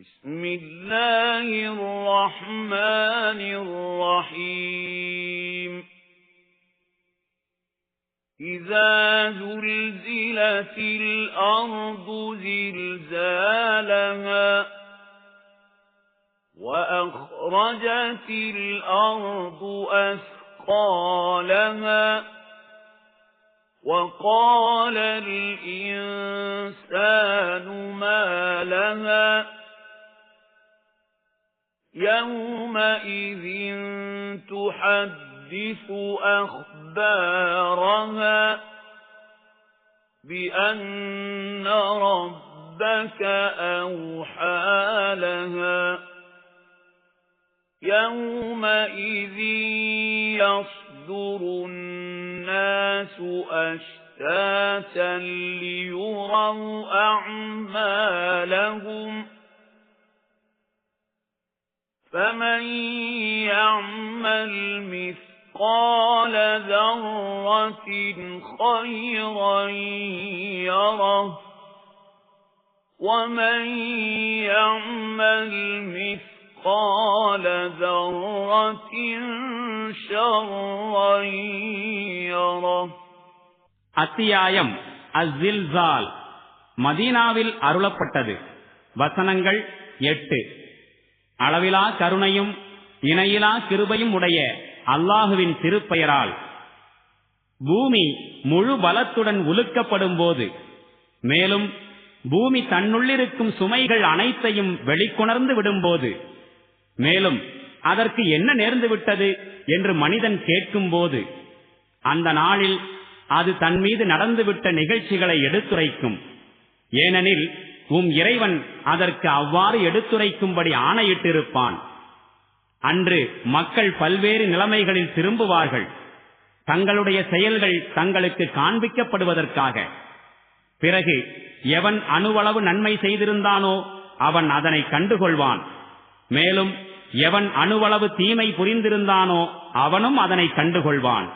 بسم الله الرحمن الرحيم. إذا زلزلت الأرض زلزالها وأخرجت الأرض أثقالها وقال الإنسان يومئذ تحدث أخبارها بأن ربك أوحى لها يومئذ يصدر الناس أشتاتا ليروا أعمالهم فمن يعمل مثقال ذرة خيرا يره ومن يعمل مثقال ذرة شرا يره அத்தியாயம் அஸ்ஸில்சால் மதீனாவில் அருளப்பட்டது வசனங்கள் எட்டு அளவிலா கருணையும் இணையிலா கிருபையும் உடைய அல்லாஹுவின் திருப்பெயரால் பூமி முழு பலத்துடன் உலுக்கப்படும் போது மேலும் பூமி தன்னுள்ளிருக்கும் சுமைகள் அனைத்தையும் வெளிக்கொணர்ந்து விடும்போது மேலும் அதற்கு என்ன நேர்ந்து விட்டது என்று மனிதன் கேட்கும் போது அந்த நாளில் அது தன் மீது நடந்துவிட்ட நிகழ்ச்சிகளை எடுத்துரைக்கும். ஏனெனில் உம் இறைவன் அதற்கு அவ்வாறு எடுத்துரைக்கும்படி ஆணையிட்டிருப்பான். அன்று மக்கள் பல்வேறு நிலைமைகளில் திரும்புவார்கள். தங்களுடைய செயல்கள் தங்களுக்கு காண்பிக்கப்படுவதற்காக. பிறகு எவன் அணுவளவு நன்மை செய்திருந்தானோ அவன் அதனை கண்டுகொள்வான். மேலும் எவன் அணுவளவு தீமை புரிந்திருந்தானோ அவனும் அதனை கண்டுகொள்வான்.